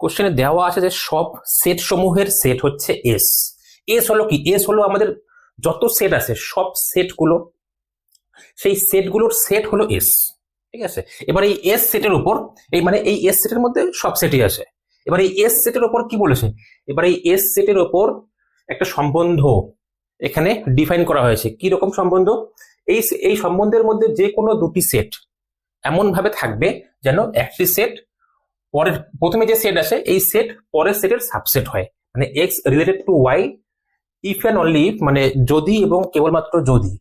কোশ্চেনে দেওয়া আছে যে সব সেট সমূহের সেট হচ্ছে এস এস হলো কি? এস হলো আমাদের যত সেট আছে, সব সেটগুলো সেই সেটগুলোর সেট হলো এস ঠিক আছে? এবার এই এস সেটের উপর, এই মানে এই এস সেটের মধ্যে সব সেটই আছে। এবার এই এস সেটের উপর কি বলেছে? এবার এই এস সেটের উপর একটা সম্বন্ধ এখানে ডিফাইন করা হয়েছে। কি রকম সম্বন্ধ? এই এই সম্বন্ধের মধ্যে যে কোনো দুটি সেট এমন ভাবে থাকবে যেন একটি সেট পরের, প্রথমে যে সেট আছে এই সেট পরের সেটের সাবসেট হয়। মানে X related to Y if and only মানে যদি এবং কেবলমাত্র যদি।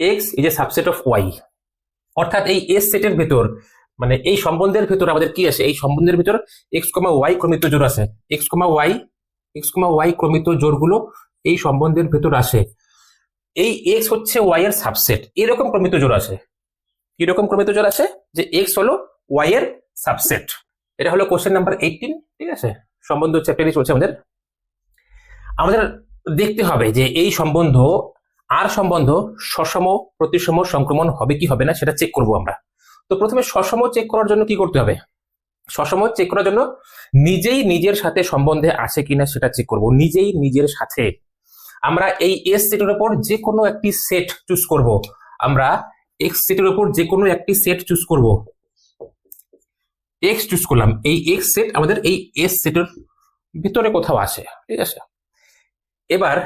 X is a subset of Y অর্থাৎ এই এস সেটের ভেতর মানে এই সম্বন্ধের ভেতর আমাদের কি আছে এই সম্বন্ধের ভেতর এক্স কমা ওয়াই ক্রমিত জোর আছে X comma Y X comma Y ক্রমিত জোরগুলো এই সম্বন্ধের ভেতর আসে। এই এক্স হচ্ছে ওয়াই এর সাবসেট এরকম ক্রমিত জোর আছে কীরকম ক্রমিত জোর আছে যে এক্স হলো ওয়াই এর সাবসেট এটা হলো কোশ্চেন নাম্বার এইটিন ঠিক আছে? সম্বন্ধ চ্যাপ্টারই চলছে আমাদের। আমাদের দেখতে হবে যে এই সম্বন্ধ, আর সম্বন্ধ সসম, প্রতিসম, সংক্রমণ হবে কি হবে না সেটা চেক করব আমরা। তো প্রথমে সসম চেক করার জন্য কি করতে হবে? সসম চেক করার জন্য নিজেই নিজের সাথে সম্বন্ধে আছে কিনা সেটা চেক করব। নিজেই নিজের সাথে। আমরা এই এস সেটের উপর যে কোনো একটি সেট চুজ করব। আমরা এক্স সেটের উপর যে কোনো একটি সেট চুজ করব। এক্স চুজ করলাম। এই এক্স সেট আমাদের এই এস সেটের ভিতরে কোথাও আছে, ঠিক আছে? এবার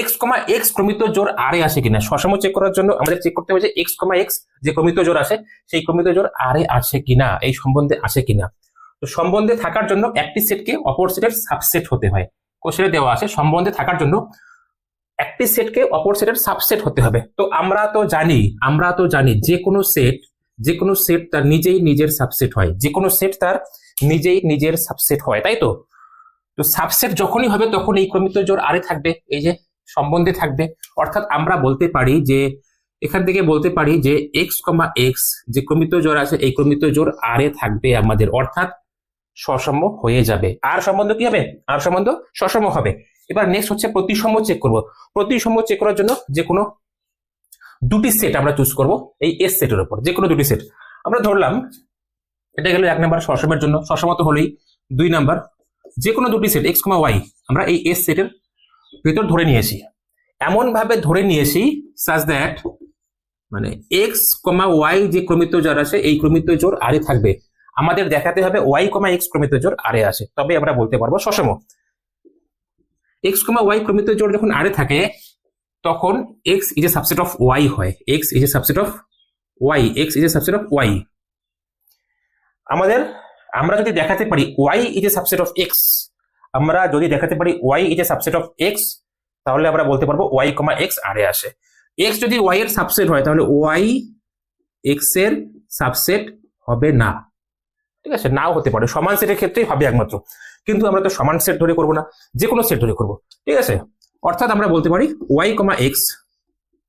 এক্স কমা এক্স ক্রমিত জোর আরে আসে কিনা সসম চেক করার জন্য আমাদের চেক করতে হবে যে এক্স কমা এক্স যে ক্রমিত জোর আছে সেই ক্রমিত জোর আরে আছে কিনা, এই সম্বন্ধে আছে কিনা। তো সম্বন্ধে থাকার জন্য একটি সেটকে অপর সেটের সাবসেট হতে হয়। কোশ্চেনে দেওয়া আছে, সম্বন্ধে থাকার জন্য একটি সেটকে অপর সেটের সাবসেট হতে হবে। তো আমরা তো জানি, আমরা তো জানি যে কোনো সেট যে কোনো সেট তার নিজেই নিজের সাবসেট হয়। যে কোনো সেট তার নিজেই নিজের সাবসেট হয়, তাই তো? তো সাবসেট যখনই হবে তখন এই ক্রমিত জোর আরে থাকবে, এই যে সম্বন্ধে থাকবে। অর্থাৎ আমরা বলতে পারি যে, এখান থেকে বলতে পারি যে এক্স কমা এক্স যে ক্রমিত জোর আছে, এই ক্রমিত জোর আরে থাকবে আমাদের। অর্থাৎ সসম হয়ে যাবে। আর সম্বন্ধ কি হবে? আর সম্বন্ধ সসম হবে। এবার নেক্সট হচ্ছে প্রতিসম চেক করব। প্রতিসম চেক করার জন্য যে কোনো দুটি সেট আমরা চুজ করব, এই এস সেটের উপর যে কোনো দুটি সেট আমরা ধরলাম, এটা গেল এক নাম্বার সসমের জন্য সসমত হলেই দুই নাম্বার। যে কোনো দুটি সেট এক্স কমা ওয়াই আমরা এই এস সেটের ভেতর ধরে নিয়েছি এমন ভাবে ধরে নিয়েছি সাজ দ্যাট মানে এক্স কমা ওয়াই যে ক্রমিত জোর আছে, এই ক্রমিত জোর আরে থাকবে। আমাদের দেখাতে হবে ওয়াই কমা এক্স ক্রমিত জোর আরে আছে তবে আমরা বলতে পারব সসম এক্স কমা ওয়াই ক্রমিত জোর যখন আরে থাকে তখন X is a subset of Y হয়। X is a subset of Y X is a subset of Y আমাদের, আমরা যদি দেখাতে পারি Y is a subset of X আমরা যদি দেখাতে পারি Y is a subset of X তাহলে আমরা বলতে পারব ওয়াই কমা এক্স আরে আসে। এক্স যদি ওয়াই এর সাবসেট হয়, তাহলে ওয়াই এক্সের সাবসেট হবে না। ঠিক আছে? নাও হতে পারে। সমান সেটের ক্ষেত্রেই হবে একমাত্র। কিন্তু আমরা তো সমান সেট ধরে করব না। যে কোনো সেট ধরে করব। ঠিক আছে? অর্থাৎ আমরা বলতে পারি Y comma X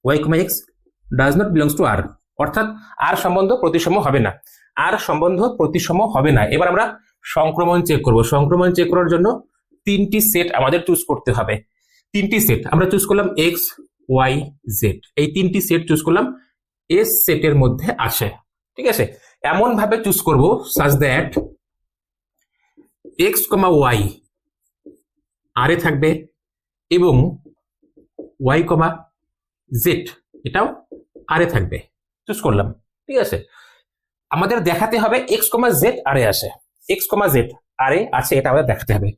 Y comma X does not belongs to R অর্থাৎ আর সম্বন্ধ প্রতিসম হবে না আর সম্বন্ধ প্রতিসম হবে না। এবার আমরা সংক্রমণ চেক করব। সংক্রমণ চেক করার জন্য তিনটি সেট আমাদের চুজ করতে হবে। তিনটি সেট আমরা চুজ করলাম এক্স ওয়াই জেড এই তিনটি সেট চুজ করলাম এস সেটের মধ্যে আসে। ঠিক আছে? এমন ভাবে চুজ করব such that x comma Y আরে থাকবে এবং ওয়াই কমা জেড এটাও আরে থাকবে। চুজ করলাম। ঠিক আছে? আমাদের দেখাতে হবে এক্স কমা জেড আরে আসে। এক্স কমা জেড আরে আছে, এটা আমাদের দেখাতে হবে।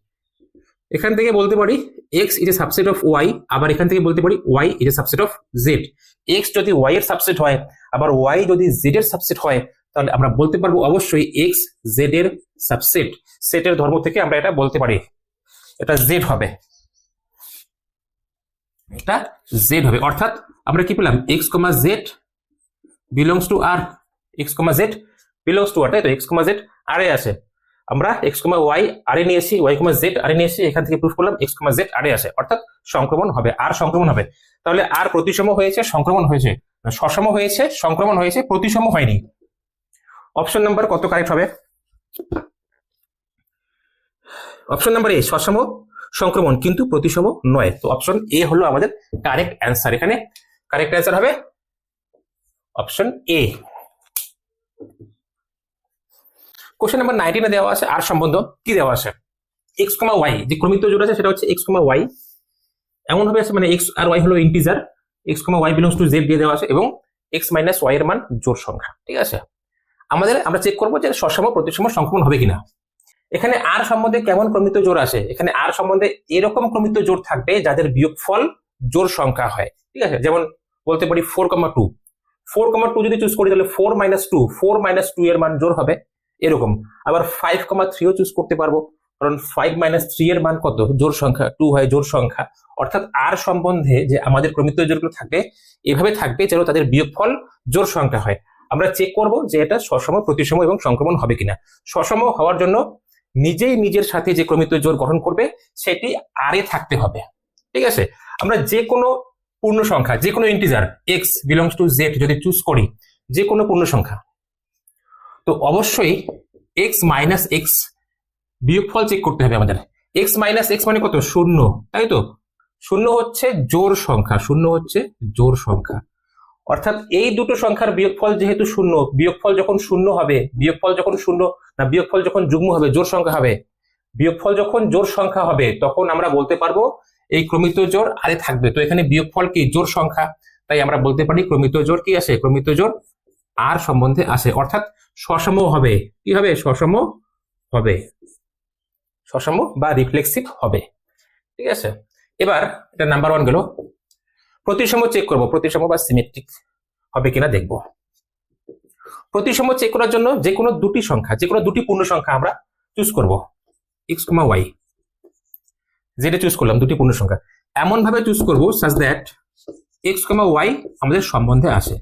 এখান থেকে বলতে পারি X is a subset of Y আবার এখান থেকে বলতে পারি Y is a subset of Z X যদি ওয়াই এর সাবসেট হয়, আবার ওয়াই যদি জেড এর সাবসেট হয়, তাহলে আমরা বলতে পারব অবশ্যই এক্স জেড এর সাবসেট সেটের ধর্ম থেকে আমরা এটা বলতে পারি। এটা জেড হবে। এটা জেড হবে। অর্থাৎ আমরা কি পেলাম? X comma Z belongs to R X comma Z belongs to R তাই তো? এক্স কমা জেড আর এ আছে। আমরা এক্স কমা ওয়াই আরে নিয়েছি ওয়াই কমা জেড আরে নিয়েছি, এখান থেকে প্রুফ করলাম এক্স কমা জেড আরে আছে। অর্থাৎ সংক্রমণ হবে আর সংক্রমণ হবে। তাহলে আর প্রতিসম হয়েছে, সংক্রমণ হয়েছে। সসম হয়েছে, সংক্রমণ হয়েছে, প্রতিসম হয়নি। অপশন নাম্বার কত কারেক্ট হবে? অপশন নাম্বার এ সসম সংক্রমণ কিন্তু প্রতিসম নয়। তো অপশন এ হলো আমাদের কারেক্ট অ্যান্সার এখানে কারেক্ট অ্যান্সার হবে অপশন এ কোশ্চেন নাম্বার নাইনটিনে দেওয়া আছে, আর সম্বন্ধ কি দেওয়া আছে? এক্স কমা ওয়াই যে ক্রমিত জোর আছে সেটা হচ্ছে এক্স কমা ওয়াই এমন ভাবে আছে মানে এক্স আর ওয়াই হলো integer X comma Y belongs to Z দিয়ে দেওয়া আছে এবং এক্স মাইনাস ওয়াই এর মান জোর সংখ্যা। ঠিক আছে? আমাদের আমরা চেক করব যে সসম প্রতিসম সংক্রমণ হবে কিনা। এখানে আর সম্বন্ধে কেমন ক্রমিত জোর আসে? এখানে আর সম্বন্ধে এরকম ক্রমিত জোর থাকবে যাদের বিয়োগফল জোর সংখ্যা হয়। ঠিক আছে? যেমন বলতে পারি four comma two four comma two যদি চুজ করি, তাহলে four minus two four minus two এর মান জোর হবে। এরকম। আবার ফাইভ কমা থ্রিও চুজ করতে পারব। কারণ ফাইভ মাইনাস থ্রি এর মান কত? জোর সংখ্যা টু হয় জোর সংখ্যা। অর্থাৎ আর সম্বন্ধে যে আমাদের ক্রমিত জোরগুলো থাকবে, এভাবে থাকবে যেন তাদের বিয়োগফল জোর সংখ্যা হয়। আমরা চেক করব যে এটা সসম, প্রতিসম এবং সংক্রমণ হবে কিনা। সসম হওয়ার জন্য নিজেই নিজের সাথে যে ক্রমিত জোর গঠন করবে, সেটি আরে থাকতে হবে। ঠিক আছে? আমরা যে কোনো পূর্ণ সংখ্যা যে কোনো integer X belongs to Z যদি চুজ করি যে কোনো পূর্ণ সংখ্যা। তো অবশ্যই এক্স মাইনাস এক্স বিয়োগফল চেক করতে হবে আমাদের। এক্স মাইনাস এক্স মানে কত? শূন্য। তাই তো? শূন্য হচ্ছে জোর সংখ্যা, শূন্য হচ্ছে জোর সংখ্যা। অর্থাৎ এই দুটো সংখ্যার বিয়োগফল যেহেতু শূন্য, বিয়োগফল যখন শূন্য হবে, বিয়োগফল যখন শূন্য, না, বিয়োগফল যখন যুগ্ম হবে জোর সংখ্যা হবে, বিয়োগফল যখন জোর সংখ্যা হবে, তখন আমরা বলতে পারব এই ক্রমিত জোর আরে থাকবে। তো এখানে বিয়োগফল কি? জোর সংখ্যা। তাই আমরা বলতে পারি ক্রমিত জোর কি আসে? ক্রমিত জোর আর সম্বন্ধে আসে। অর্থাৎ সসম হবে। কি হবে? সসম হবে। সসম বা রিফ্লেক্সিভ হবে। ঠিক আছে? এবার এটা নাম্বার ওয়ান গেল। প্রতিসম চেক করব। প্রতিসম বা সিমেট্রিক হবে কিনা দেখব। প্রতিসম চেক করার জন্য যে কোনো দুটি সংখ্যা, যে কোনো দুটি পূর্ণ সংখ্যা আমরা চুজ করব। এক্স কমা ওয়াই যেটা চুজ করলাম দুটি পূর্ণ সংখ্যা। এমন ভাবে চুজ করব such that x comma Y আমাদের সম্বন্ধে আসে।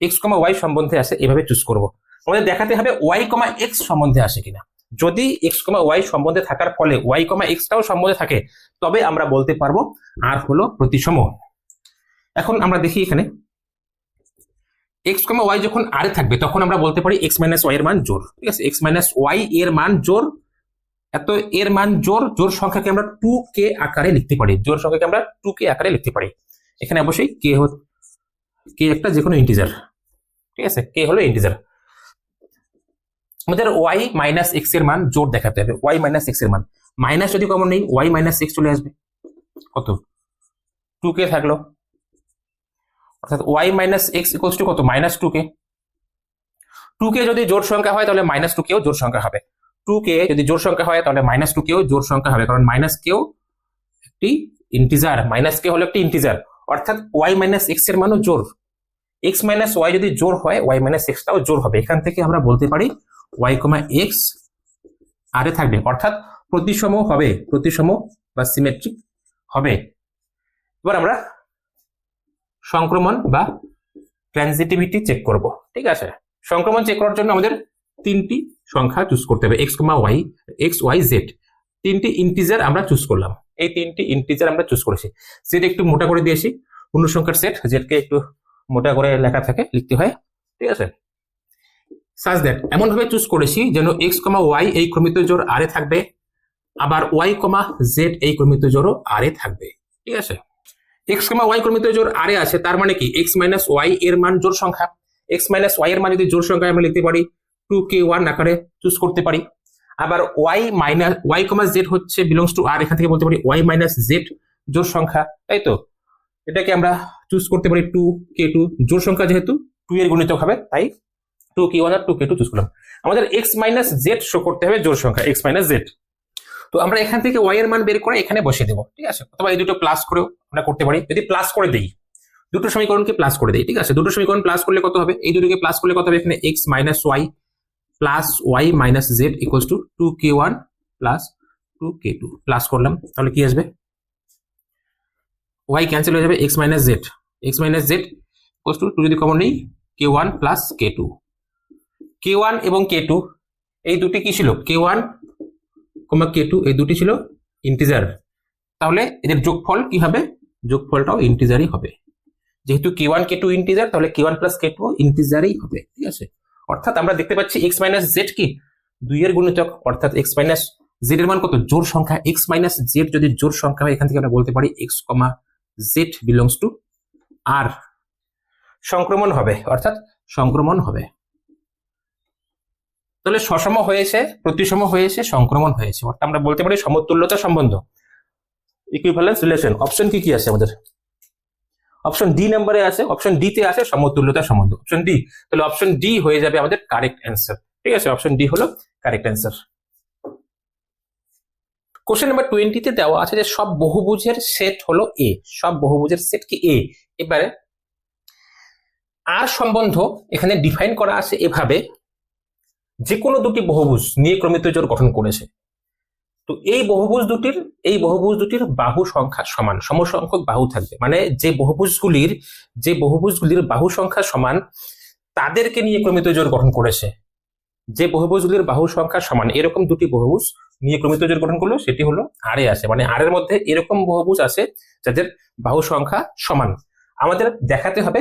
এক্স কমা ওয়াই সম্বন্ধে আসে, এভাবে চুজ করব। আমাদের দেখাতে হবে ওয়াই কমা এক্স সম্বন্ধে আসে কিনা। যদি এক্স কমা ওয়াই সম্বন্ধে থাকার ফলে ওয়াই কমা এক্সটাও সম্বন্ধে থাকে, তবে আমরা বলতে পারব আর হলো প্রতিসম। এখন আমরা দেখি এখানে। এক্স কমা ওয়াই যখন আরে থাকবে, তখন আমরা বলতে পারি এক্স মাইনাস ওয়াই এর মান জোর। ঠিক আছে? এক্স মাইনাস ওয়াই এর মান জোর। এত এর মান জোর জোর সংখ্যাকে আমরা টু কে আকারে লিখতে পারি। জোর সংখ্যাকে আমরা টু কে আকারে লিখতে পারি। এখানে অবশ্যই কে কে একটা যে কোনো ইন্টিজার ঠিক আছে? কে হলো ইন্টিজার আমাদের ওয়াই মাইনাস এক্সের মান জোর দেখাতে হবে। ওয়াই মাইনাস এক্সের মান। মাইনাস যদি কমন নেই ওয়াই মাইনাস এক্স চলে আসবে। কত? টু কে থাকল। অর্থাৎ Y minus X equals to কত? Minus two K two K যদি জোর সংখ্যা হয়, তাহলে মাইনাস টু কেও জোর সংখ্যা হবে। টু কে যদি জোর সংখ্যা হয়, তাহলে মাইনাস টু কেও জোর সংখ্যা হবে, কারণ মাইনাস কেও একটি ইন্টিজার মাইনাস কে হলো একটি ইন্টিজার অর্থাৎ ওয়াই মাইনাস এক্সের মানও জোর এক্স মাইনাস ওয়াই যদি জোর হয় ওয়াই মাইনাস এক্সটাও জোর হবে। এখান থেকে আমরা বলতে পারি ওয়াই কমা এক্স আরে থাকবে। অর্থাৎ প্রতিসম হবে, প্রতিসম বা সিমেট্রিক হবে। এবার আমরা সংক্রমণ বা ট্রানজিটিভিটি চেক করব। ঠিক আছে? সংক্রমণ চেক করার জন্য আমাদের তিনটি সংখ্যা চুজ করতে হবে। X comma Y X Y Z তিনটি ইন্টিজার আমরা চুজ করলাম। এই তিনটি ইন্টিজার আমরা চুজ করেছি। জেড একটু মোটা করে দিয়েছি। পূর্ণ সংখ্যার সেট জেডকে একটু মোটা করে লেখা থাকে, লিখতে হয়। ঠিক আছে? সাজ দ্যাট এমন ভাবে চুজ করেছি যেন এক্স কমা ওয়াই এই ক্রমিত জোর আরে থাকবে, আবার ওয়াই কমা জেড এই ক্রমিত জোরও আরে থাকবে। ঠিক আছে? এক্স কমা ওয়াই ক্রমিত জোর আরে আছে, তার মানে কি? এক্স মাইনাস ওয়াই এর মান জোর সংখ্যা। এক্স মাইনাস ওয়াই এর মান যদি জোর সংখ্যা আমরা লিখতে পারি টু কে ওয়ান আকারে চুজ করতে পারি। আবার Y minus Y comma Z হচ্ছে বিলংস টু আর এখান থেকে বলতে পারি ওয়াই মাইনাস জেড জোর সংখ্যা, তাই তো? এটাকে আমরা চুজ করতে পারি টু কে টু জোর সংখ্যা যেহেতু টু এর গুণিতক হবে, তাই টু কে ওয়ান আর টু কে টু চুজ করলাম। আমাদের এক্স মাইনাস জেড শো করতে হবে জোর সংখ্যা এক্স মাইনাস জেড তো আমরা এখান থেকে ওয়াই এর মান বের করে এখানে বসিয়ে দেবো, ঠিক আছে? অথবা এই দুটো প্লাস করেও আমরা করতে পারি। যদি প্লাস করে দেই, দুটো সমীকরণকে প্লাস করে দেই, ঠিক আছে? দুটো সমীকরণ প্লাস করলে কত হবে? এই দুটোকে প্লাস করলে কত হবে? এখানে X minus Y plus Y minus Z equals to two K one plus two K two plus করলাম, তাহলে কি আসবে? ওয়াই ক্যান্সেল হয়ে যাবে X minus Z X minus Z equals to two যদি কমন নেই K one plus K two K one এবং কে two এই দুটি কি ছিল? কে ওয়ান কমা কে টু এই দুটি ছিল ইন্টিজার তাহলে এদের যোগফল কি হবে? যোগফলটাও ইন্টিজারই হবে। যেহেতু K one K two integer তাহলে K one plus K two ইন্টিজারই হবে, ঠিক আছে? অর্থাৎ আমরা দেখতে পাচ্ছি এক্স মাইনাস জেড কি? দুইয়ের গুণিতক, অর্থাৎ এক্স মাইনাস জেড এর মান কত? জোর সংখ্যা। এক্স মাইনাস জেড যদি জোর সংখ্যা হয়, এখান থেকে আমরা বলতে পারি X comma Z belongs to R সংক্রমণ হবে, অর্থাৎ সংক্রমণ হবে। তাহলে সসম হয়েছে, প্রতিসম হয়েছে, সংক্রমণ হয়েছে। অর্থাৎ আমরা বলতে পারি সমতুল্যতা সম্বন্ধ। ইকুইভ্যালেন্স রিলেশন অপশন কি কি আছে আমাদের? অপশন ডি নাম্বারে আছে অপশন ডি তে আছে সমতুল্যতা সম্বন্ধ। অপশন ডি তাহলে অপশন ডি হয়ে যাবে আমাদের কারেক্ট অ্যান্সার ঠিক আছে অপশন ডি হলো কারেক্ট অ্যান্সার কোশ্চেন নাম্বার টোয়েন্টিতে দেওয়া আছে যে সব বহুভুজের সেট হলো এ সব বহুভুজের সেট কি এ এবারে, আর সম্বন্ধ এখানে ডিফাইন করা আছে এভাবে। যে কোনো দুটি বহুভুজ নিয়ে ক্রমিত জোর গঠন করেছে। তো এই বহুভুজ দুটির, এই বহুভুজ দুটির বাহু সংখ্যা সমান, সমসংখ্যক বাহু থাকবে। মানে যে বহুভুজগুলির যে বহুভুজগুলির বাহু সংখ্যা সমান, তাদেরকে নিয়ে ক্রমিত জোর গঠন করেছে। যে বহুভুজগুলির বাহু সংখ্যা সমান, এরকম দুটি বহুভুজ নিয়ে ক্রমিত জোর গঠন করল, সেটি হলো আরে আছে। মানে আরের মধ্যে এরকম বহুভুজ আছে, যাদের বাহু সংখ্যা সমান। আমাদের দেখাতে হবে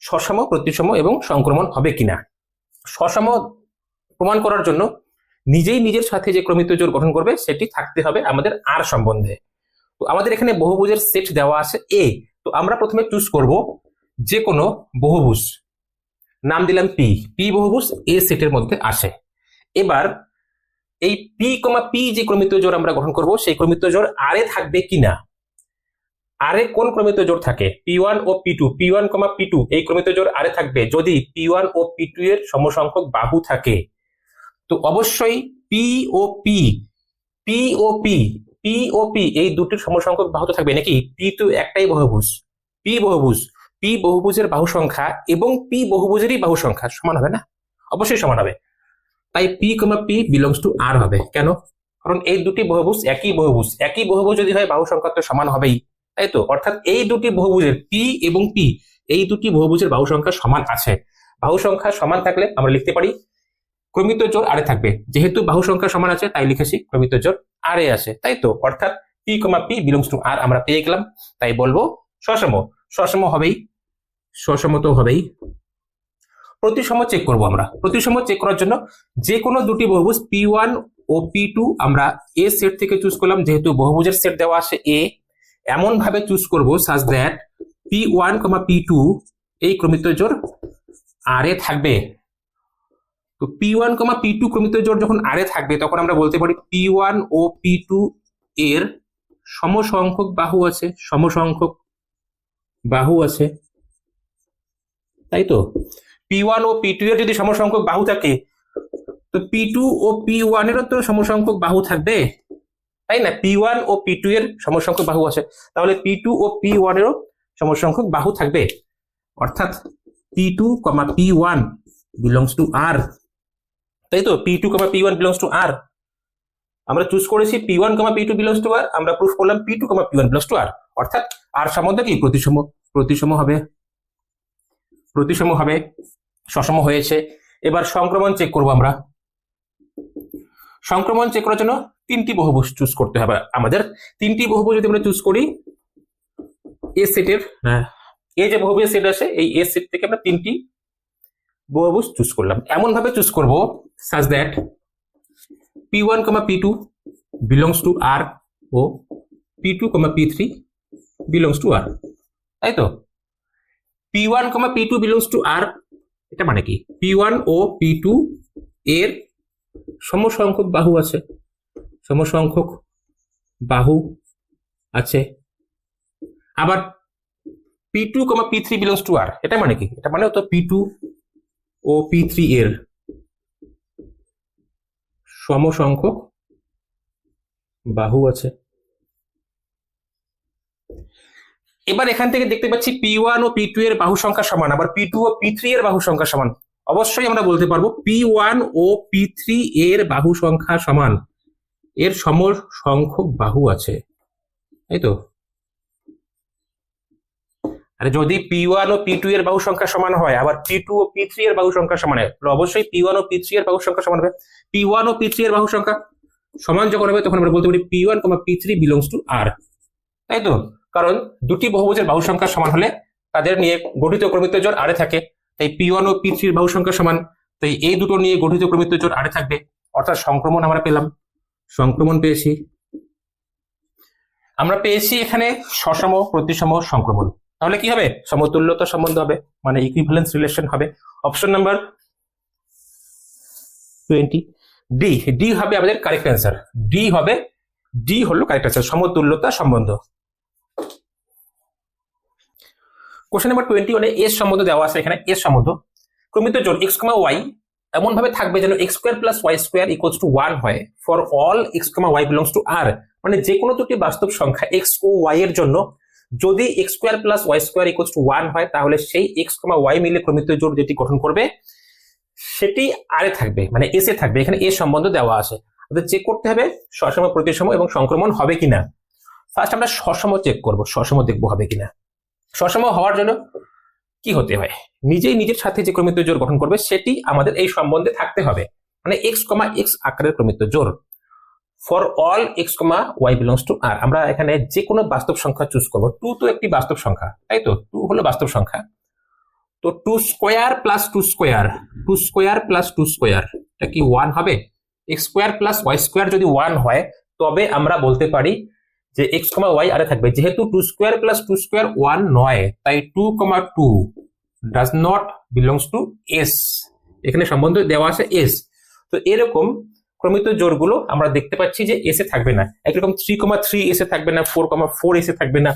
সসম, প্রতিসম এবং সংক্রমণ হবে কিনা। সসম প্রমাণ করার জন্য নিজেই নিজের সাথে যে ক্রমিত জোর গঠন করবে, সেটি থাকতে হবে আমাদের আর সম্বন্ধে। তো আমাদের এখানে বহুভুজের সেট দেওয়া আছে এ তো আমরা প্রথমে চুজ করব যে কোনো বহুভুজ। নাম দিলাম পি পি বহুভুজ এ সেটের মধ্যে আসে। এবার এই পি কমা পি যে ক্রমিত জোর আমরা গঠন করব, সেই ক্রমিত জোর আরে থাকবে কিনা? আরে কোন ক্রমিত জোর থাকে? পি ওয়ান ও P two P one comma P two এই ক্রমিত জোর আরে থাকবে। যদি পি ওয়ান ও পি টু এর সমসংখ্যক বাহু থাকে তো অবশ্যই পি ও পি পি ও পি পি ও পি এই দুটির সমসংখ্যক বাহু থাকবে। নাকি পি তো একটাই বহুভুজ। পি বহুভুজ। পি বহুভুজের বাহু সংখ্যা এবং পি বহুভুজেরই বাহু সংখ্যা সমান হবে না? অবশ্যই সমান হবে। তাই P comma P belongs to R হবে। কেন? কারণ এই দুটি বহুভুজ একই বহুভুজ। একই বহুভুজ যদি হয় বাহু সংখ্যা তো সমান হবেই। তাই তো? অর্থাৎ এই দুটি বহুভুজের পি এবং পি এই দুটি বহুভুজের বাহু সংখ্যা সমান আছে। বাহু সংখ্যা সমান থাকলে আমরা লিখতে পারি ক্রমিত জোর আরে থাকবে। যেহেতু বাহু সংখ্যা সমান আছে, তাই লিখেছি ক্রমিত জোর আরে আছে। তাই তো? অর্থাৎ P comma P belongs to R আমরা পেয়ে গেলাম। তাই বলব সসম। সসম হবেই, সসম তো হবেই। প্রতিসম চেক করব আমরা। প্রতিসম চেক করার জন্য যে কোনো দুটি বহুভুজ পি ওয়ান ও পি টু আমরা এ সেট থেকে চুজ করলাম। যেহেতু বহুভুজের সেট দেওয়া আছে এ এমন ভাবে চুজ করব such that P one comma P two এই ক্রমিত জোর আর এ থাকবে। তো P one comma P two ক্রমিত জোর যখন আরে থাকবে, তখন আমরা বলতে পারি পি ওয়ান ও পি টু এর সমসংখ্যক বাহু আছে, সমসংখ্যক বাহু আছে। তাই তো? পি ওয়ান ও পি টু এর যদি সমসংখ্যক বাহু থাকে, তো পি টু ও পি ওয়ান ওয়ানেরও তো সমসংখ্যক বাহু থাকবে। তাই না? পি ওয়ান ও পি টু এর সমসংখ্যক বাহু আছে। তাহলে পি টু ও পি ওয়ান ওয়ানেরও সমসংখ্যক বাহু থাকবে। অর্থাৎ P two comma P one belongs to R তাই তো? P two comma P one belongs to R আমরা চুজ করেছি P one comma P two belongs to R আমরা প্রুফ করলাম P two comma P one belongs to R অর্থাৎ R সম্বন্ধে কি? প্রতিসম প্রতিসম হবে। প্রতিসম হবে, সসম হয়েছে। এবার সংক্রমণ চেক করব আমরা। সংক্রমণ চেক করার জন্য তিনটি বহুভুজ চুজ করতে হবে। আমাদের তিনটি বহুভুজ যদি আমরা চুজ করি এ সেটের এ যে বহুভুজের সেট আছে, এই এ সেট থেকে আমরা তিনটি বহুভুজ চুজ করলাম। এমন ভাবে চুজ করব such that P one comma P two belongs to R O P two comma P three belongs to R তাই তো? P one comma P two belongs to R এটা মানে কি? পি ওয়ান ও পি টু এর সমসংখ্যক বাহু আছে। সমসংখ্যক বাহু আছে। আবার P two comma P three belongs to R এটা মানে কি? এটা মানে তো পি টু ও পি থ্রি এর সমসংখ্যক বাহু আছে। এবার এখান থেকে দেখতে পাচ্ছি পি ওয়ান ও পি টু এর বাহু সংখ্যা সমান, আবার পি টু ও পি থ্রি এর বাহু সংখ্যা সমান। অবশ্যই আমরা বলতে পারব পি ওয়ান ও পি থ্রি এর বাহু সংখ্যা সমান। এর সম সংখ্যক বাহু আছে। তাই তো? আরে যদি পি ওয়ান ও পি টু এর বাহু সংখ্যা সমান হয়, আবার পি টু ও পি থ্রি এর বাহু সংখ্যা সমান হয়, তাহলে অবশ্যই পি ওয়ান ও পি থ্রি এর বাহু সংখ্যা সমান হবে। পি ওয়ান ও পি থ্রি এর বাহু সংখ্যা সমান যখন হবে, তখন আমরা বলতে পারি P one comma P three belongs to R তাই তো? কারণ দুটি বহুভুজের বাহু সংখ্যা সমান হলে তাদের নিয়ে গঠিত ক্রমিত জোর আরে থাকে, তাই পি ওয়ান ও পি থ্রির বাহু সংখ্যা সমান, তাই এই দুটো নিয়ে গঠিত ক্রমিত জোর আরে থাকবে। অর্থাৎ সংক্রমণ আমরা পেলাম। সংক্রমণ পেয়েছি। আমরা পেয়েছি এখানে সসম, প্রতিসম, সংক্রমণ। তাহলে কি হবে? সমতুল্যতা সম্বন্ধ হবে মানে ইকুইভ্যালেন্স রিলেশন হবে। Option number twenty D D হবে আমাদের কারেক্ট অ্যান্সার ডি হবে ডি হলো কারেক্ট অ্যান্সার সমতুল্যতা সম্বন্ধ। কোশ্চেন নাম্বার টোয়েন্টি ওয়ানে এস সম্বন্ধ দেওয়া আছে, এখানে এস সম্বন্ধ। ক্রমিত জোর এক্স কমা ওয়াই এমন ভাবে থাকবে যেন x square plus y square equals to one হয়। For all x comma y belongs to R মানে যে কোনো দুটি বাস্তব সংখ্যা এক্স ও ওয়াই এর জন্য যদি x square plus y square equals to one হয়, তাহলে সেই এক্স কমা ওয়াই মিলে ক্রমিত জোর যেটি গঠন করবে, সেটি আরে থাকবে মানে এসে থাকবে, এখানে এ সম্বন্ধ দেওয়া আছে। আমাদের চেক করতে হবে সসম, প্রতিসম এবং সংক্রমণ হবে কিনা। ফার্স্ট আমরা সসম চেক করব, সসম দেখব হবে কিনা। সসম হওয়ার জন্য কি হতে হয়? নিজেই নিজের সাথে যে ক্রমিত জোর গঠন করবে, সেটি আমাদের এই সম্বন্ধে থাকতে হবে। মানে এক্স কমা এক্স আকারের ক্রমিত জোর for all x comma y belongs to R আমরা এখানে যে কোনো বাস্তব সংখ্যা চুজ করব। টু তো একটি বাস্তব সংখ্যা, তাই তো? টু হলো বাস্তব সংখ্যা। তো two square plus two square two square plus two square এটা কি ওয়ান হবে? X square plus y square যদি ওয়ান হয়, তবে আমরা বলতে পারি যে এক্স কমা ওয়াই আরে থাকবে। যেহেতু two square plus two square one নয়, তাই two comma two does not belongs to S এখানে সম্বন্ধ দেওয়া আছে এস তো এরকম ক্রমিত জোরগুলো আমরা দেখতে পাচ্ছি যে এসে থাকবে না। একরকম থ্রি কমা থ্রি এসে থাকবে না ফোর কমা ফোর এসে থাকবে না।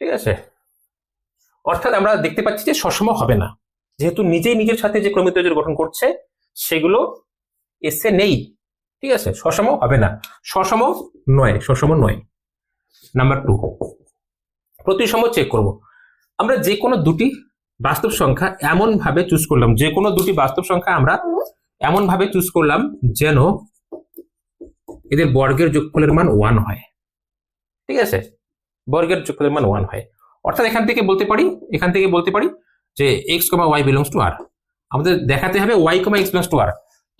ঠিক আছে? অর্থাৎ আমরা দেখতে পাচ্ছি যে সসম হবে না। যেহেতু নিজেই নিজের সাথে যে ক্রমিত জোর গঠন করছে, সেগুলো এসে নেই। ঠিক আছে? সসম হবে না। সসম নয় সসম নয়। নাম্বার টু প্রতিসম চেক করব। আমরা যে কোনো দুটি বাস্তব সংখ্যা এমন ভাবে চুজ করলাম, যে কোনো দুটি বাস্তব সংখ্যা আমরা এমন ভাবে চুজ করলাম যেন এদের বর্গের যোগফলের মান ওয়ান হয়। ঠিক আছে? বর্গের যোগফলের মান ওয়ান হয়। অর্থাৎ এখান থেকে বলতে পারি, এখান থেকে বলতে পারি যে x comma y belongs to R আমাদের দেখাতে হবে y comma x belongs to R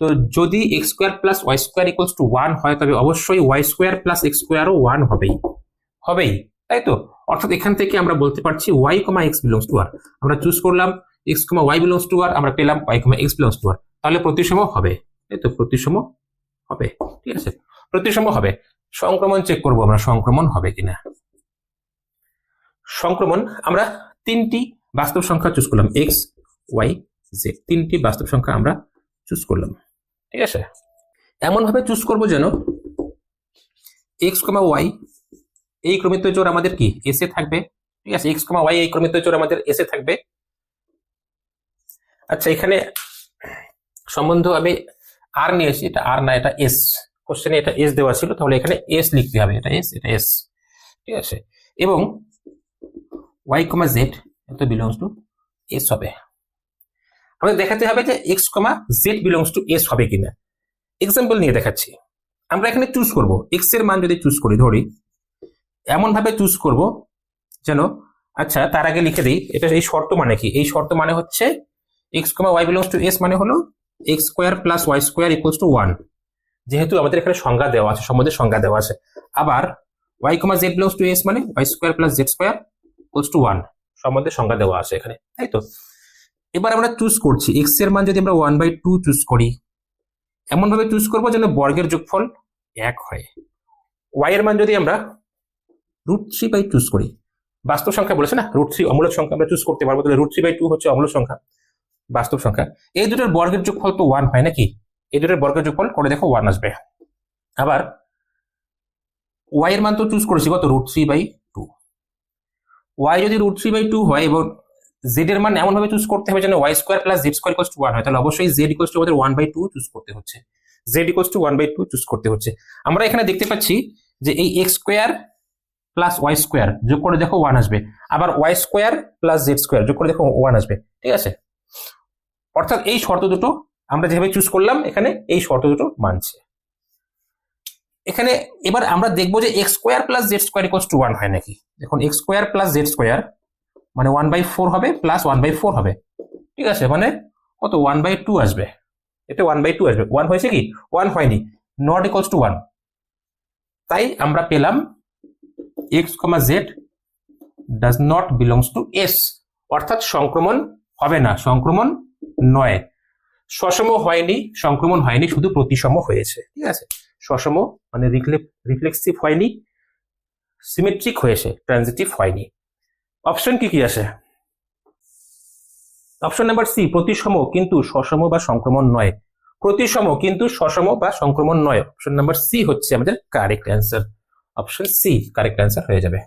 তো যদি x square plus y square equals to one হয়, তবে অবশ্যই ওয়াই স্কোয়ার প্লাস এক্স স্কোয়ারও ওয়ান হবেই। হবেই, তাই তো? অর্থাৎ এখান থেকে আমরা বলতে পারছি y comma x belongs to R আমরা চুজ করলাম x comma y belongs to R আমরা পেলাম y comma x belongs to R তাহলে প্রতিসম হবে। তাই তো প্রতিসম হবে, ঠিক আছে? প্রতিসম হবে। সংক্রমণ চেক করব আমরা, সংক্রমণ হবে কিনা। সংক্রমণ, আমরা তিনটি বাস্তব সংখ্যা চুজ করলাম এক্স ওয়াই জেড তিনটি বাস্তব সংখ্যা আমরা চুজ করলাম, ঠিক আছে? এমন ভাবে চুজ করব যেন এক্স কমা ওয়াই এই ক্রমিত জোর আমাদের কি? এসে থাকবে, ঠিক আছে? এক্স কমা ওয়াই এই ক্রমিত জোর আমাদের এসে থাকবে। আচ্ছা এখানে সম্বন্ধ আমি আর নিয়েছি, এটা আর না, এটা এস কোশ্চেনে এটা এস দেওয়া ছিল, তাহলে এখানে এস লিখতে হবে, এটা এস এটা এস ঠিক আছে? এবং ওয়াই কমা জেড এত বিলংস টু এস হবে। আমাদের দেখাতে হবে যে x comma z belongs to S হবে কিনা। এক্সাম্পল নিয়ে দেখাচ্ছি। আমরা এখানে চুজ করব। এক্সের মান যদি চুজ করি, ধরি এমন ভাবে চুজ করব যেন আচ্ছা তার আগে লিখে দিই, এটা এই শর্ত মানে কি? এই শর্ত মানে হচ্ছে x comma y belongs to S মানে হলো x square plus y square equals to one যেহেতু আমাদের এখানে সংজ্ঞা দেওয়া আছে, সম্বন্ধে সংজ্ঞা দেওয়া আছে। আবার y comma z belongs to S মানে y square plus z square equals to one সম্বন্ধে সংজ্ঞা দেওয়া আছে এখানে, তাই তো? এবার আমরা চুজ করছি। এক্সের মান যদি আমরা ওয়ান বাই টু চুজ করি এমন ভাবে চুজ করব যেন বর্গের যোগফল এক হয়। ওয়াই এর মান যদি আমরা রুট থ্রি বাই চুজ করি, বাস্তব সংখ্যা বলেছে না? রুট থ্রি অমূলক সংখ্যা আমরা চুজ করতে পারব, তাহলে রুট থ্রি বাই টু হচ্ছে অমূলক সংখ্যা। বাস্তব সংখ্যা। এই দুটোর বর্গের যোগফল তো ওয়ান হয় নাকি? এই দুটোর বর্গের যোগফল করে দেখো ওয়ান আসবে। আবার ওয়াই এর মান তো চুজ করেছি, কত? Root three by two y যদি রুট থ্রি বাই টু হয় এবং জেড এর মান এমন ভাবে চুজ করতে হবে যেন y square plus z square equals to one হয়। তাহলে অবশ্যই জেড ইকোয়াস টু আমাদের ওয়ান বাই টু চুজ করতে হচ্ছে। Z equals to one by two choose করতে হচ্ছে। আমরা এখানে দেখতে পাচ্ছি যে এই x square plus y square যোগ করে দেখো ওয়ান আসবে। আবার y square plus z square যোগ করে দেখো ওয়ান আসবে। ঠিক আছে? অর্থাৎ এই শর্ত দুটো আমরা যেভাবে চুজ করলাম, এখানে এই শর্ত দুটো মানছে। এখানে এবার আমরা দেখব যে x square plus z square equals to one হয় নাকি। দেখুন x square plus z square মানে ওয়ান বাই ফোর হবে প্লাস ওয়ান বাই ফোর হবে। ঠিক আছে মানে কত? ওয়ান বাই টু আসবে। এতে ওয়ান বাই টু আসবে। ওয়ান হয়েছে কি? ওয়ান হয়নি। নট ইকোয়ালস টু ওয়ান তাই আমরা পেলাম x comma z does not belongs to S অর্থাৎ সংক্রমণ হবে না। সংক্রমণ নয়। সসম হয়নি, সংক্রমণ হয়নি, শুধু প্রতিসম হয়েছে, ঠিক আছে? সসম মানে রিফ্লেক্সিভ হয়নি, সিমেট্রিক হয়েছে, ট্রানজিটিভ হয়নি। অপশন কি কি আছে? অপশন নাম্বার সি, প্রতিসম কিন্তু সসম বা সংক্রমণ নয়। প্রতিসম কিন্তু সসম বা সংক্রমণ নয়। অপশন নাম্বার সি হচ্ছে আমাদের correct answer option C correct answer হয়ে যাবে।